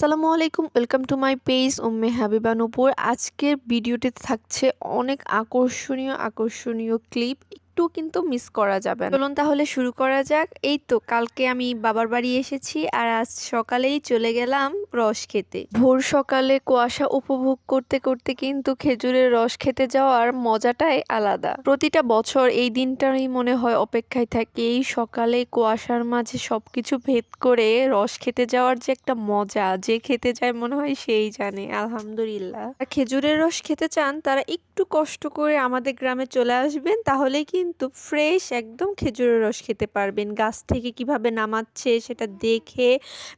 আসসালামু আলাইকুম, welcome to my page Umme Habiba Nupur. আজকের ভিডিওটিতে থাকছে অনেক আকর্ষণীয় আকর্ষণীয় ক্লিপ একটু কিন্তু মিস করা যাবে চলুন তাহলে শুরু করা যাক। এই তো, কালকে আমি বাবার বাড়ি এসেছি আর আজ সকালেই চলে গেলাম রস খেতে। ভোর সকালে কুয়াশা উপভোগ করতে করতে কিন্তু খেজুরের রস খেতে যাওয়ার মজাটাই আলাদা। প্রতিটা বছর এই দিনটাই মনে হয় অপেক্ষায় থাকে। এই সকালে কুয়াশার মাঝে সবকিছু ভেদ করে রস খেতে যাওয়ার যে একটা মজা, যে খেতে যায় মনে হয় সেই জানে, আলহামদুলিল্লাহ। খেজুরের রস খেতে চান তারা একটু কষ্ট করে আমাদের গ্রামে চলে আসবেন, তাহলেই কিন্তু ফ্রেশ একদম খেজুরের রস খেতে পারবেন। গাছ থেকে কীভাবে নামাচ্ছে সেটা দেখে,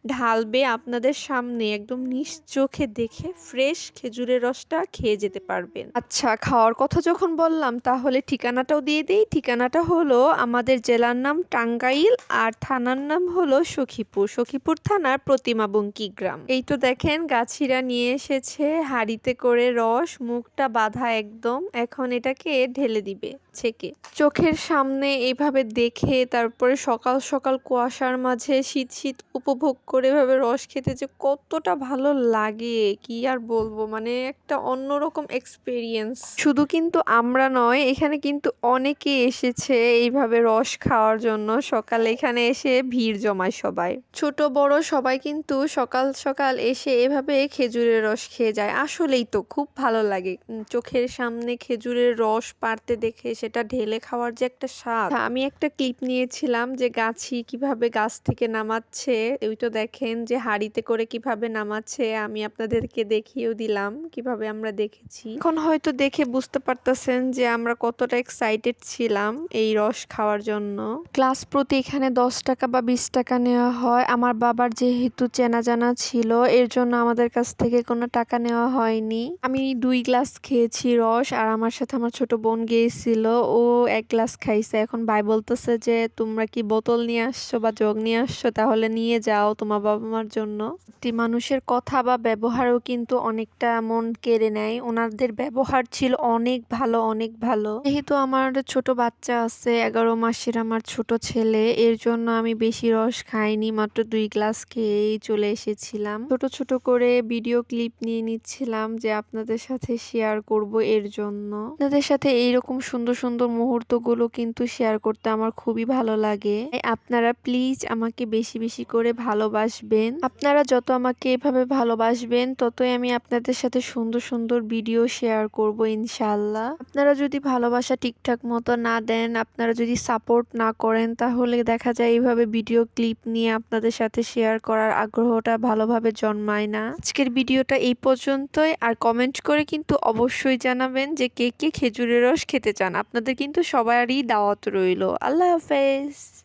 ঢালবে আপনাদের সামনে। একদম নিজ চোখে দেখে ফ্রেশ খেজুরের রসটা খেয়ে যেতে পারবেন। আচ্ছা খাওয়ার কথা যখন বললাম, তাহলে ঠিকানাটাও দিয়ে দিই। ঠিকানাটা হলো আমাদের জেলার নাম টাঙ্গাইল আর থানার নাম হলো সখীপুর। সখীপুর থানার প্রতিমা বঙ্কি গ্রাম। এই তো দেখেন গাছিরা নিয়ে এসেছে হাড়িতে করে রস, মুখটা বাঁধা একদম। এখন এটাকে ঢেলে দিবে, ছেকে। চোখের সামনে এইভাবে দেখে, তারপরে সকাল সকাল কুয়াশার মাঝে শীত শীত উপভোগ করে এভাবে রস খেতে যে কতটা ভালো লাগে, কি আর বলব? মানে একটা অন্যরকম এক্সপিরিয়েন্স শুধু কিন্তু আমরা নয়, এখানে কিন্তু অনেকে এসেছে এইভাবে রস খাওয়ার জন্য। সকালে এখানে এসে ভিড় জমায় সবাই। ছোট, বড় সবাই কিন্তু সকাল সকাল এসে এভাবে খেজুরের রস খেয়ে যায়। আসলেই তো খুব ভালো লাগে। চোখের সামনে খেজুরের রস পারতে দেখে সেটা ঢেলে খাওয়ার যে একটা স্বাদ। আমি একটা ক্লিপ নিয়েছিলাম যে গাছি কীভাবে গাছ থেকে নামাচ্ছে। ওই তো দেখেন যে হাড়িতে করে কীভাবে নামাচ্ছে। আমি আপনাদেরকে দেখিয়েও দিলাম কীভাবে আমরা দেখেছি। এখন হয়তো দেখে বুঝতে পারতেছেন যে আমরা কতটা এক্সাইটেড ছিলাম এই রস খাওয়ার জন্য। ক্লাস প্রতি এখানে দশ টাকা বা বিশ টাকা নেওয়া হয়। আমার বাবার যেহেতু চেনা জানা ছিল, এর জন্য আমাদের কাছ থেকে কোনো টাকা নেওয়া হয়নি। আমি দুই গ্লাস খেয়েছি রস আর আমার সাথে আমার ছোট বোন গিয়েছিল। ও এক গ্লাস খাইছে। এখন ভাই বলতেছে যে, তোমরা কি বোতল নিয়ে আসছো বা জগ নিয়ে আসছো? তাহলে নিয়ে যাও তোমার বাবা মার জন্য। একটি মানুষের কথা বা ব্যবহারও কিন্তু অনেকটা মন কেড়ে নেয়। ওনাদের ব্যবহার ছিল অনেক ভালো অনেক ভালো। যেহেতু আমার ছোট বাচ্চা আছে, এগারো মাসের আমার ছোট ছেলে, এর জন্য আমি বেশি রস খাইনি, মাত্র দুই গ্লাস খেয়েই চলে এসেছিলাম। ছোট ছোট করে ভিডিও ক্লিপ নিয়ে নিচ্ছিলাম যে আপনাদের সাথে শেয়ার করব এর জন্য। আপনাদের সাথে এইরকম সুন্দর সুন্দর মুহূর্তগুলো কিন্তু শেয়ার করতে আমার খুবই ভালো লাগে। আপনারা প্লিজ আমাকে বেশি বেশি করে ভালোবাসবেন। আপনারা যত আমাকে এভাবে ভালোবাসবেন, ততই আমি আপনাদের সাথে সুন্দর সুন্দর ভিডিও শেয়ার করব ইনশাল্লাহ আপনারা যদি ভালোবাসা ঠিকঠাক মতো না দেন, আপনারা যদি সাপোর্ট না করেন, তাহলে দেখা যায় এইভাবে ভিডিও ক্লিপ নিয়ে আপনাদের সাথে শেয়ার করার আগ্রহটা ভালোভাবে জন্মায় না। আজকের ভিডিওটা এই পর্যন্তই। আর কমেন্ট করে কিন্তু অবশ্যই জানাবেন যে কে কে খেজুরের রস খেতে চান। আপনাদের কিন্তু সবারই দাওয়াত রইল। আল্লাহ হাফেজ।